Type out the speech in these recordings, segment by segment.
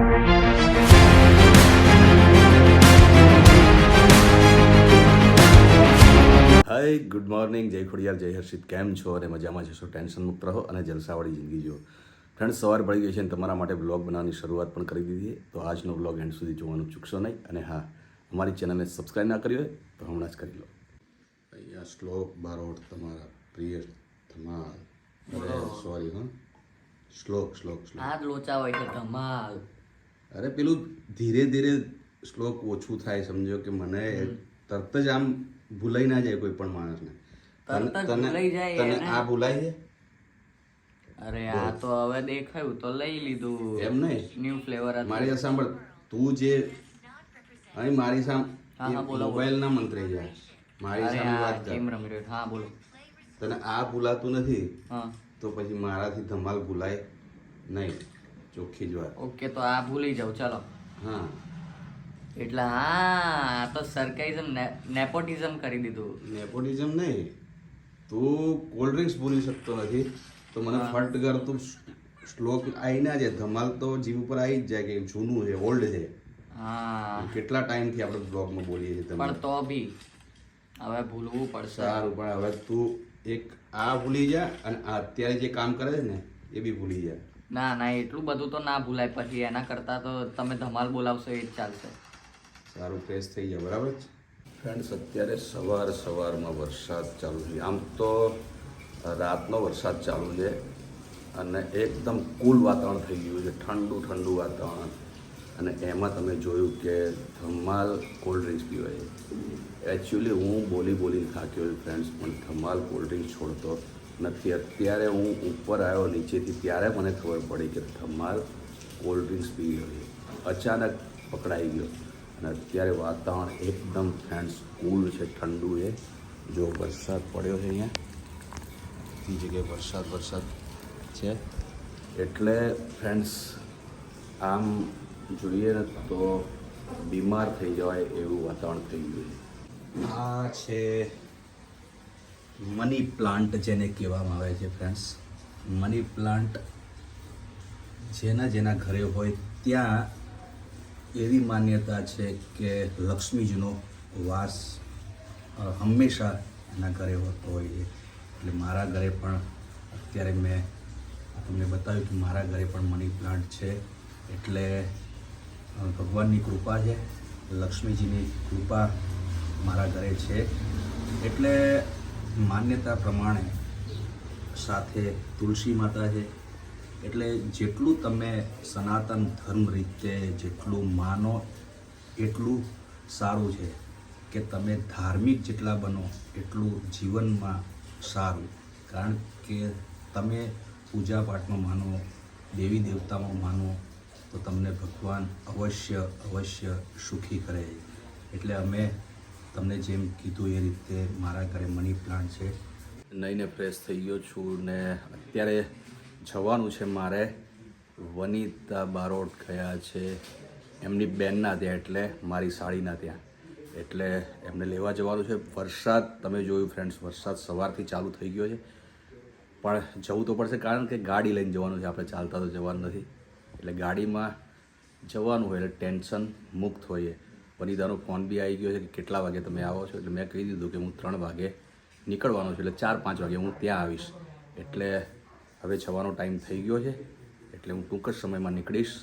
Hi good morning જય ખોડિયાર જય હર્ષિત. કેમ છો અને મજામાં જશો ટેન્શન મુક્ત રહો અને જલસાવાળી જિંદગી જુઓ. ફ્રેન્ડ સવાર પડી ગઈ છે અને તમારા માટે બ્લોગ બનાવવાની શરૂઆત પણ કરી દીધી તો આજનો બ્લોગ એન્ડ સુધી જોવાનું ચૂકશો નહીં. અને હા અમારી ચેનલને સબસ્ક્રાઈબ ના કરી હોય તો હમણાં જ કરી લો. અહીંયા શ્લોક બારોટ તમારા પ્રિય તમાર. સોરી હા. શ્લોક શ્લોક શ્લોક. આ લોચા હોય છે ધમાલ. અરે પેલું ધીરે ધીરે શ્લોક ઓછું થાય સમજો કે મને તરત જ આમ ભૂલાઈ ના જાય કોઈ પણ માણસને. તને- તને આ ભૂલાય છે? અરે આ તો હવે દેખાયું તો લઈ લીધું. એમ નહીં? ન્યુ ફ્લેવર મારી સાંભળ તું જે અહીં મારી સામ મોબાઈલ ના મંત્રે જાય મારી સામે વાત કર. રમી રહ્યો? હા બોલો. તને આ ભૂલાતું નથી? તો પછી મારાથી ધમાલ ભૂલાય નહીં. ચોખ્ખી જ વાત. ઓકે તો આ ભૂલી જાઉં. ચાલો. હા. એટલે હા આ તો સરકાઈઝમ નેપોટિઝમ કરી દીધું. નેપોટિઝમ નહીં. તું કોલ્ડ ડ્રિંક્સ ભૂલી શકતો નથી. તો મને ફટ કર તું શ્લોક આવી ના જાય ધમાલ તો જીવ ઉપર આવી જ જાય કે જૂનું છે ઓલ્ડ છે. હા. કેટલા ટાઈમથી આપણે બ્લોગમાં બોલીએ છીએ પણ તો બી હવે ભૂલવું પડશે. સારું પણ હવે તું એક આ ભૂલી જા અને અત્યારે જે કામ કરે છે ને એ બી ભૂલી જા. ના ના, એટલું બધું તો ના ભૂલાય. પછી એના કરતા તો તમે ધમાલ બોલાવશો એ જ ચાલશે. સારું ફ્રેશ થઈ જાય બરાબર છે? ફ્રેન્ડ્સ અત્યારે સવાર સવારમાં વરસાદ ચાલુ છે. આમ તો રાતનો વરસાદ ચાલુ છે અને એકદમ કુલ વાતાવરણ થઈ ગયું છે. ઠંડુ ઠંડુ વાતાવરણ. અને એમાં તમે જોયું કે ધમાલ કોલ્ડ ડ્રિંક્સ પીવાય એકચ્યુઅલી હું બોલી બોલીને થાક્યો ફ્રેન્ડ્સ પણ ધમાલ કોલ્ડ ડ્રિંક્સ છોડતો નથી. અત્યારે હું ઉપર આવ્યો નીચેથી, ત્યારે મને ખબર પડી કે ધમાલ કોલ્ડ ડ્રિંક્સ પી ગયો. અચાનક પકડાઈ ગયો. અને અત્યારે વાતાવરણ એકદમ ફ્રેન્ડ્સ કુલ છે, ઠંડુ છે. જો વરસાદ પડ્યો છે અહીંયા, બધી જગ્યાએ વરસાદ વરસાદ છે. એટલે ફ્રેન્ડ્સ આમ જોઈએ ને તો બીમાર થઈ જવાય એવું વાતાવરણ થઈ ગયું છે. આ છે મની પ્લાન્ટ જેને કહેવામાં આવે છે ફ્રેન્ડ્સ મની પ્લાન્ટ જેના જેના ઘરે હોય ત્યાં એવી માન્યતા છે કે લક્ષ્મીજીનો વાસ હંમેશા એના ઘરે હોતો હોય છે. એટલે મારા ઘરે પણ અત્યારે મેં તમને બતાવ્યું કે મારા ઘરે પણ મની પ્લાન્ટ છે. એટલે ભગવાનની કૃપા છે, લક્ષ્મીજીની કૃપા મારા ઘરે છે. એટલે માન્યતા પ્રમાણે સાથે તુલસી માતા છે. એટલે જેટલું તમે સનાતન ધર્મ રીતે જેટલું માનો, એટલું સારું છે કે તમે ધાર્મિક જેટલા બનો, એટલું જીવનમાં સારું. કારણ કે તમે પૂજા પાઠમાં માનો, દેવી દેવતામાં માનો, તો તમને ભગવાન અવશ્ય અવશ્ય સુખી કરે. એટલે અમે તમને જેમ કીધું એ રીતે મારા ઘરે મની પ્લાન્ટ છે. નઈને ફ્રેશ થઈ ગયો છું ને અત્યારે જવાનું છે મારે. વનિતા બારોટ ગયા છે. એમની બેનના ત્યાં એટલે, મારી સાડીના ત્યાં. એટલે એમને લેવા જવાનું છે. વરસાદ, તમે જોયું ફ્રેન્ડ્સ વરસાદ સવારથી ચાલુ થઈ ગયો છે. પણ જવું તો પડશે, કારણ કે ગાડી લઈને જવાનું છે. આપણે ચાલતા તો જવાનું નથી. એટલે ગાડીમાં જવાનું હોય એટલે ટેન્શન મુક્ત હોઈએ. વનિતાનો ફોન બી આવી ગયો છે કે કેટલા વાગે તમે આવો છો? એટલે મેં કહી દીધું કે હું ત્રણ વાગે નીકળવાનો છું, એટલે ચાર પાંચ વાગે હું ત્યાં આવીશ. એટલે હવે જવાનો ટાઈમ થઈ ગયો છે, એટલે હું ટૂંક જ સમયમાં નીકળીશ.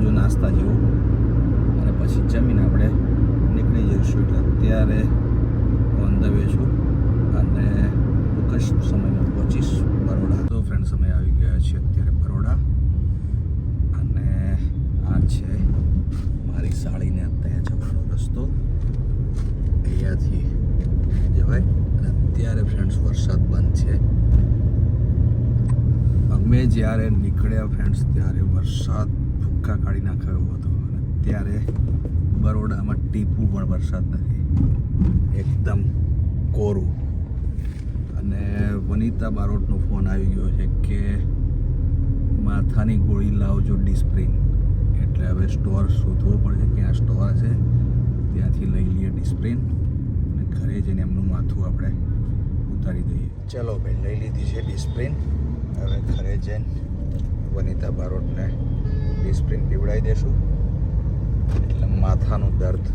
જમવાનું નાસ્તા જેવું. અને પછી જમીને આપણે નીકળી જઈશું. એટલે અત્યારે ઓન ધ વે છું અને ટૂંક જ સમયમાં પહોંચીશ બરોડા. તો ફ્રેન્ડ સમય આવી ગયા છે અત્યારે બરોડા. અને આ છે મારી સાડીને ત્યાં જવાનો રસ્તો. અહીંયાથી જવાય. અત્યારે ફ્રેન્ડ્સ વરસાદ બંધ છે. અમે જ્યારે નીકળ્યા ફ્રેન્ડ્સ ત્યારે વરસાદ ભૂક્કા કાઢી નાખ્યો હતો. અને ત્યારે બરોડામાં ટીપું પણ વરસાદ નથી. એકદમ કોરું. અને વનિતા બારોટનો ફોન આવી ગયો છે કે માથાની ગોળી લાવજો ડિસ્પ્રિન. એટલે હવે સ્ટોર શોધવો પડશે ક્યાં સ્ટોર છે. ત્યાંથી લઈ લઈએ ડિસ્પ્રિન. અને ઘરે જઈને એમનું માથું આપણે ઉતારી દઈએ. ચલો ભાઈ લઈ લીધી છે ડિસ્પ્રિન. હવે ઘરે જઈને વનિતા બારોટને ડિસ્પ્રિન પીવડાવી દેશું. એટલે માથાનું દર્દ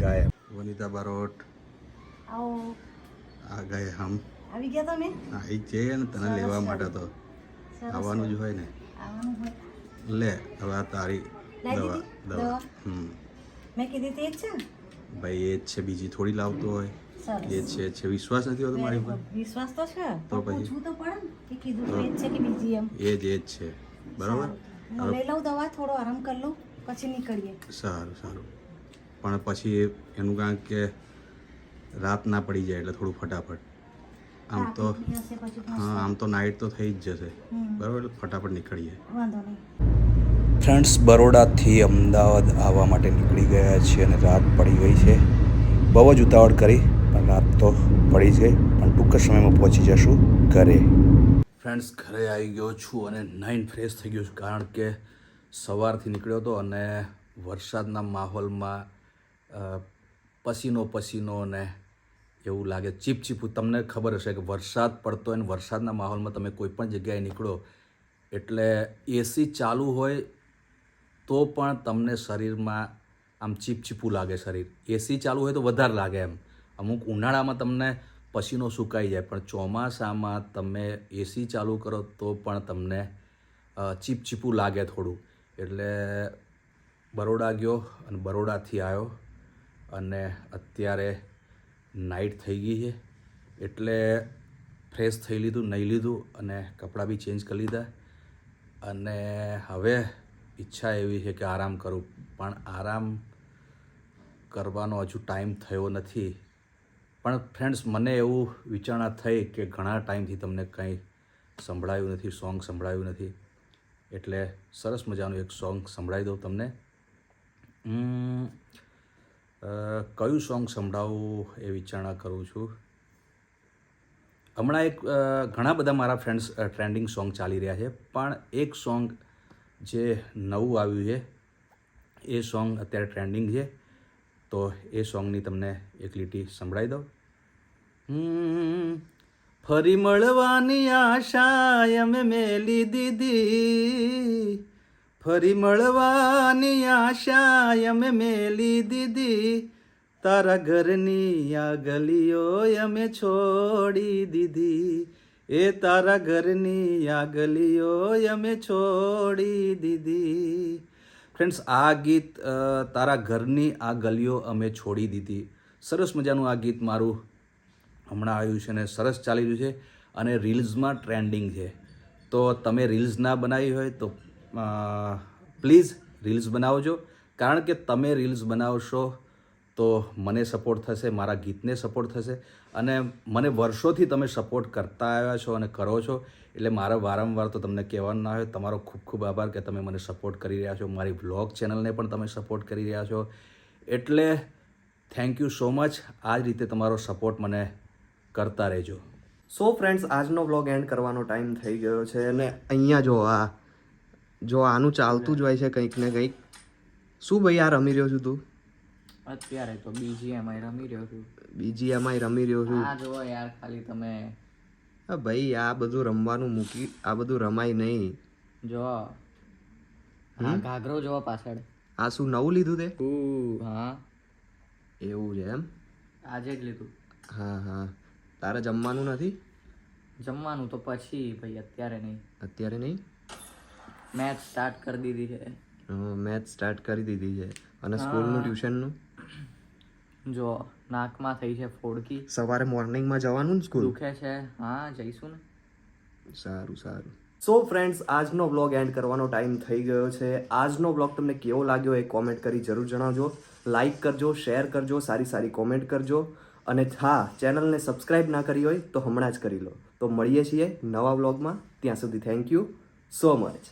ગાયબ. વનિતા બારોટ. આવો. આ ગયે હમ. આવી ગયા તમે? હા એ છે ને તને લેવા માટે તો. આવવાનું જ હોય ને. લે હવે આ તારી દવા દવા? હમ. મેં કીધી તે જ છે ભાઈ એ જ છે બીજી થોડી લાવતો હોય. એ છે છે. વિશ્વાસ નથી હોતો મારી પર વિશ્વાસ તો છે તો પછી? તો પડે કે કીધું એ જ છે કે બીજી એમ? એ જ એ જ છે. બરાબર? લઈ લઉં દવા થોડો આરામ કરી લઉં પછી નીકળીએ. સારું સારું. પણ પછી એનું કારણ કે રાત ના પડી જાય એટલે થોડું ફટાફટ. આમ તો હા આમ તો નાઇટ તો થઈ જ જશે. બરાબર એટલે ફટાફટ નીકળીએ. વાંધો નહીં. ફ્રેન્ડ્સ બરોડાથી અમદાવાદ આવવા માટે નીકળી ગયા છે અને રાત પડી ગઈ છે. બહુ જ ઉતાવળ કરી પણ રાત તો પડી છે. પણ ટૂંક સમયમાં પહોંચી જશું ઘરે. ફ્રેન્ડ્સ ઘરે આવી ગયો છું અને નાઇન ફ્રેશ થઈ ગયો છું કારણ કે સવારથી નીકળ્યો હતો અને વરસાદના માહોલમાં પસીનો પસીનો ને એવું લાગે. ચીપચીપું તમને ખબર હશે કે વરસાદ પડતો હોય ને વરસાદના માહોલમાં તમે કોઈ પણ જગ્યાએ નીકળો, એટલે એસી ચાલુ હોય તો પણ તમને શરીરમાં આમ ચીપચીપું લાગે શરીર. એસી ચાલુ હોય તો વધારે લાગે એમ. અમુક ઉનાળામાં તમને પસીનો સુકાઈ જાય. પણ ચોમાસામાં તમે એસી ચાલુ કરો તો પણ તમને ચીપચીપું લાગે થોડું. એટલે બરોડા ગયો અને બરોડાથી આવ્યો અને અત્યારે નાઇટ થઈ ગઈ છે. એટલે ફ્રેશ થઈ લીધું નહીં લીધું અને કપડાં બી ચેન્જ કરી લીધા. અને હવે ઈચ્છા એવી છે કે આરામ કરું. પણ આરામ કરવાનો હજુ ટાઈમ થયો નથી. પણ ફ્રેન્ડ્સ મને એવું વિચારણા થઈ કે ઘણા ટાઈમથી તમને કંઈ સંભળાયું નથી સોંગ સંભળાયું નથી. એટલે સરસ મજાનું એક સોંગ સંભળાવી દઉં તમને. કયું સોંગ સંભળાવું એ વિચારણા કરું છું. હમણાં એક ઘણા બધા મારા ફ્રેન્ડ્સ ટ્રેન્ડિંગ સોંગ ચાલી રહ્યા છે, પણ એક સોંગ જે નવું આવ્યું છે, એ સોંગ અત્યારે ટ્રેન્ડિંગ છે. તો એ સોંગની તમને એક લીટી સંભળાવી દઉં. ફરી મળવાની આશા અમે મેલી દીધી. ફરી મળવાની આશા અમે મેલી દીધી. તારા ઘરની આ ગલીઓ અમે છોડી દીધી. એ તારા ઘરની આ ગલીઓ અમે છોડી દીધી. ફ્રેન્ડ્સ આ ગીત તારા ઘરની આ ગલીઓ અમે છોડી દીધી. સરસ મજાનું આ ગીત મારું હમણાં આવ્યું છે અને સરસ ચાલી રહ્યું છે અને રીલ્સમાં ટ્રેન્ડિંગ છે. તો તમે રીલ્સ ના બનાવી હોય તો પ્લીઝ રીલ્સ બનાવજો. કારણ કે તમે રીલ્સ બનાવશો તો મને સપોર્ટ થશે, મારા ગીતને સપોર્ટ થશે અને મને વર્ષોથી તમે સપોર્ટ કરતા આવ્યા છો અને કરો છો. એટલે મારે વારંવાર તો તમને કહેવાનું ના હોય, તમારો ખૂબ ખૂબ આભાર કે તમે મને સપોર્ટ કરી રહ્યા છો. મારી વ્લોગ ચેનલને પણ તમે સપોર્ટ કરી રહ્યા છો. એટલે થેન્ક યુ સો મચ આ જ રીતે તમારો સપોર્ટ મને કરતા રહેજો. સો ફ્રેન્ડ્સ આજનો વ્લોગ એન્ડ કરવાનો ટાઈમ થઈ ગયો છે અને અહીંયા જો આ જો આનું ચાલતું જ હોય છે કંઈક ને કંઈક. શું ભાઈ આ રમી રહ્યો છું તું? અત્યારે તો બીજીએમઆઈ રમી રહ્યો છું. બીજી એમાંય રમી રહ્યો છું. આ જો યાર ખાલી તમે. હા ભાઈ આ બધું રમવાનું મૂકી આ બધું રમાય નહીં. જો હા ઘાઘરો જોવો પાછળ. આ શું નવું લીધું તે? હા. એવું છે એમ? આજે જ લીધું. હા હા. તારે જમવાનું નથી? જમવાનું તો પછી ભાઈ અત્યારે નહીં. અત્યારે નહીં? મેચ સ્ટાર્ટ કરી દીધી છે. મેચ સ્ટાર્ટ કરી દીધી છે. અને સ્કૂલનું ટ્યુશનનું? જો નાકમાં થઈ છે ફોડકી. સવારે મોર્નિંગમાં જવાનું ને સ્કૂલ? દુખે છે. હા જઈશું ને. સારું સારું. સો ફ્રેન્ડ્સ આજનો બ્લોગ એન્ડ કરવાનો ટાઈમ થઈ ગયો છે. આજનો બ્લોગ તમને કેવો લાગ્યો એ કોમેન્ટ કરી જરૂર જણાવજો. લાઈક કરજો શેર કરજો સારી સારી કોમેન્ટ કરજો. અને હા, ચેનલને સબસ્ક્રાઈબ ના કરી હોય તો હમણાં જ કરી લો. તો મળીએ છીએ નવા બ્લોગમાં ત્યાં સુધી થેન્ક યુ સો મચ